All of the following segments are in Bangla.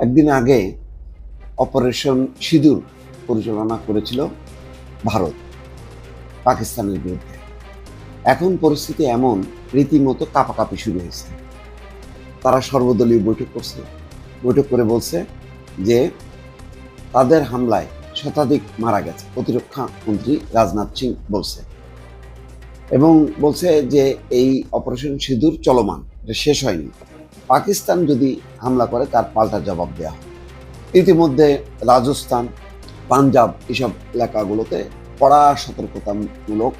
একদিন আগে অপারেশন সিঁদুর পরিচালনা করেছিল ভারত, পাকিস্তানের বিরুদ্ধে। এখন পরিস্থিতি এমন, রীতিমতো কাপাকাপি শুরু হয়েছে। তারা সর্বদলীয় বৈঠক করছে। বৈঠক করে বলছে যে, তাদের হামলায় শতাধিক মারা গেছে। প্রতিরক্ষা মন্ত্রী রাজনাথ সিং বলছে। এবং বলছে যে, এই অপারেশন সিঁদুর চলমান। এটা শেষ হয়নি। পাকিস্তান যদি হামলা করে, তার পাল্টা জবাব দেওয়া হবে ইতিমধ্যে রাজস্থান, পাঞ্জাব এসব এলাকাগুলোতে কড়া সতর্কতামূলক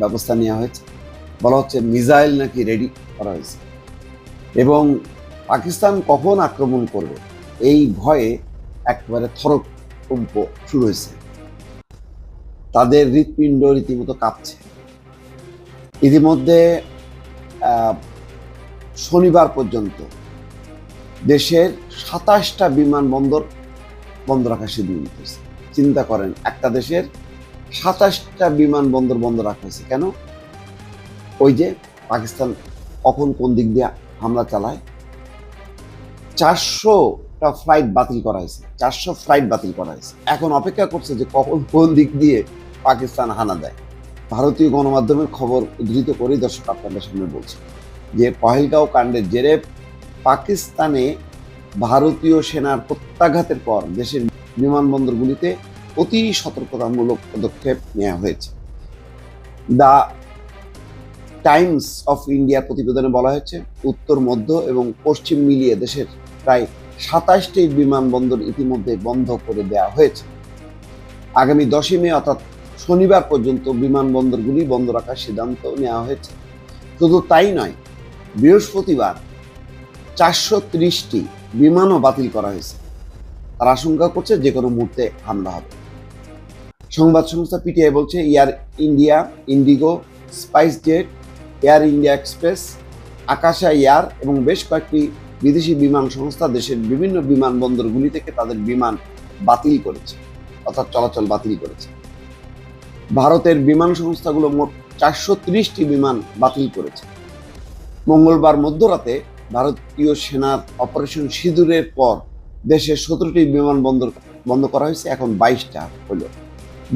ব্যবস্থা নেওয়া হয়েছে। বলা হচ্ছে মিসাইল নাকি রেডি করা হয়েছে। এবং পাকিস্তান কখন আক্রমণ করবে, এই ভয়ে একবারে থরকম্প শুরু হয়েছে। তাদের হৃৎপিণ্ড রীতিমতো কাঁপছে। ইতিমধ্যে শনিবার পর্যন্ত দেশের সাতাশটা বিমানবন্দর বন্ধ রাখার সিদ্ধান্ত হয়েছে চিন্তা করেন, একটা দেশের সাতাশটা বিমানবন্দর বন্ধ রাখা হয়েছে কেন? ওই যে পাকিস্তান কখন কোন দিক দিয়ে হামলা চালায়? চারশোটা ফ্লাইট বাতিল করা হয়েছে, চারশো ফ্লাইট বাতিল করা হয়েছে। এখন অপেক্ষা করছে যে কখন কোন দিক দিয়ে পাকিস্তান হানা দেয়। ভারতীয় গণমাধ্যমের খবর উদ্ধৃত করেই দর্শক আপনাদের সামনে বলছি। যে পহেলগাঁও কাণ্ডের জেরে পাকিস্তানে ভারতীয় সেনার প্রত্যাঘাতের পর দেশের বিমানবন্দরগুলিতে অতি সতর্কতামূলক পদক্ষেপ নেওয়া হয়েছে। দ্য টাইমস অফ ইন্ডিয়া প্রতিবেদনে বলা হয়েছে, উত্তর, মধ্য এবং পশ্চিম মিলিয়ে দেশের প্রায় সাতাশটি বিমানবন্দর ইতিমধ্যে বন্ধ করে দেওয়া হয়েছে। আগামী দশই মে অর্থাৎ শনিবার পর্যন্ত বিমানবন্দরগুলি বন্ধ রাখার সিদ্ধান্ত নেওয়া হয়েছে। শুধু তাই নয় বৃহস্পতিবার চারশো ত্রিশটি বিমানও বাতিল করা হয়েছে। তার আশঙ্কা করছে যে কোনো মুহূর্তে হামলা হবে। সংবাদ সংস্থা পিটিআই বলছে, Air India, IndiGo SpiceJet Air India Express, Akasa Air এবং বেশ কয়েকটি বিদেশি বিমান সংস্থা দেশের বিভিন্ন বিমানবন্দরগুলি থেকে তাদের বিমান বাতিল করেছে, অর্থাৎ চলাচল বাতিল করেছে। ভারতের বিমান সংস্থাগুলো মোট চারশো বিমান বাতিল করেছে। মঙ্গলবার মধ্যরাতে ভারতীয় সেনার অপারেশন সিঁদুরের পর দেশের সতেরোটি বিমানবন্দর বন্ধ করা হয়েছে, এখন বাইশটা হলো।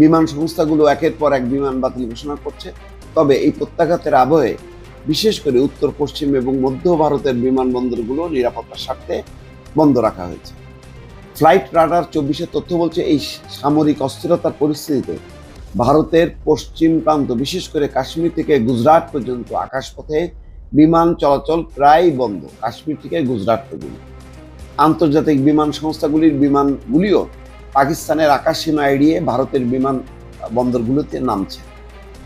বিমান সংস্থাগুলো একের পর এক বিমান বাতিল ঘোষণা করছে। তবে এই প্রত্যাঘাতের আবহে, বিশেষ করে উত্তর, পশ্চিম এবং মধ্য ভারতের বিমানবন্দরগুলো নিরাপত্তার স্বার্থে বন্ধ রাখা হয়েছে। ফ্লাইট রাডার চব্বিশের তথ্য বলছে, এই সামরিক অস্থিরতার পরিস্থিতিতে ভারতের পশ্চিম প্রান্ত, বিশেষ করে কাশ্মীর থেকে গুজরাট পর্যন্ত আকাশপথে বিমান চলাচল প্রায় বন্ধ। কাশ্মীর থেকে গুজরাট পর্যন্ত। আন্তর্জাতিক বিমান সংস্থাগুলির বিমানগুলিও পাকিস্তানের আকাশ সীমা এড়িয়ে ভারতের বিমান বন্দরগুলোতে নামছে।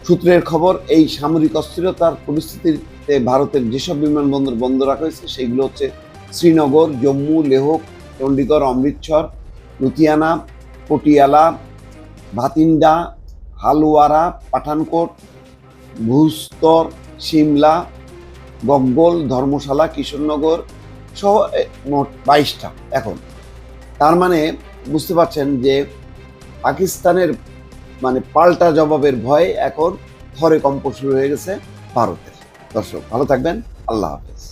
সূত্রের খবর, এই সামরিক অস্থিরতার পরিস্থিতিতে ভারতের যেসব বিমানবন্দর বন্ধ রাখা হয়েছে, সেগুলো হচ্ছে শ্রীনগর, জম্মু লেহ চণ্ডীগড় অমৃতসর, লুধিয়ানা, পটিয়ালা, ভাতিন্ডা, হালুয়ারা, পাঠানকোট, ভূস্তর, সিমলা গব্বল ধর্মশালা, কিশোরনগর সহ মোট বাইশটা এখন। তার মানে বুঝতে পারছেন যে পাকিস্তানের মানে পাল্টা জবাবের ভয়ে এখন থরে কম্প শুরু হয়ে গেছে ভারতের। দর্শক, ভালো থাকবেন। আল্লাহ হাফেজ।